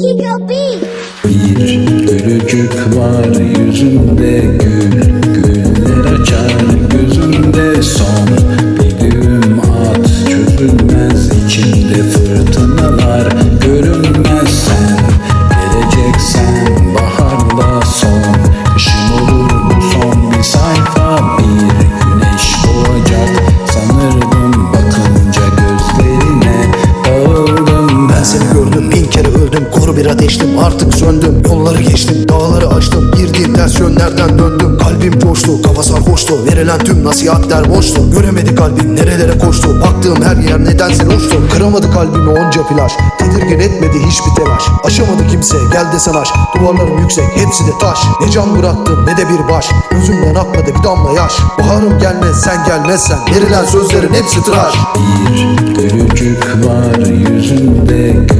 Keep your beat. Bir gülücük var yüzünde gül Koru bir ateştim artık söndüm. Yolları geçtim dağları aştım Girdiğim ters yönlerden döndüm? Kalbim coştu kafa sarhoştu. Verilen tüm nasihatler boştu. Göremedi kalbim nerelere koştu? Baktığım her yer nedense hoştu. Kıramadı kalbimi onca flaş Tedirgin etmedi hiçbir telaş. Aşamadı kimse gel desen aş Duvarlarım yüksek hepsi de taş. Ne can bıraktım ne de bir baş. Gözümden akmadı bir damla yaş. Baharım gelmez sen gelmezsen. Verilen sözlerin hepsi tıraş. Bir gülücük var yüzünde